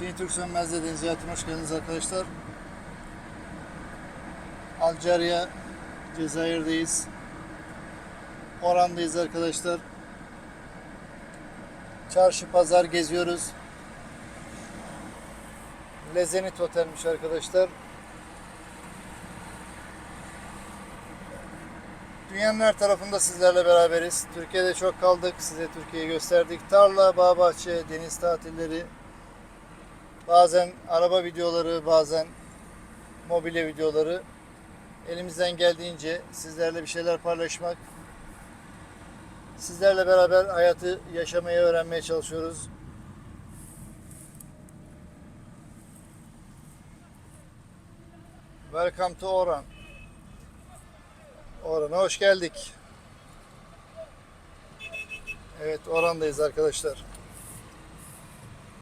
Hüseyin Türk Sönmez'de Deniz Hayatım hoş geldiniz arkadaşlar. Alcarya, Cezayir'deyiz. Oran'dayız arkadaşlar. Çarşı pazar geziyoruz. Lezenit Otel'miş arkadaşlar. Dünyanın her tarafında sizlerle beraberiz. Türkiye'de çok kaldık. Size Türkiye'yi gösterdik. Tarla, bağ bahçe, deniz tatilleri, bazen araba videoları, bazen mobilya videoları. Elimizden geldiğince sizlerle bir şeyler paylaşmak, sizlerle beraber hayatı yaşamayı öğrenmeye çalışıyoruz. Welcome to Oran. Oran'a hoş geldik. Evet Oran'dayız arkadaşlar.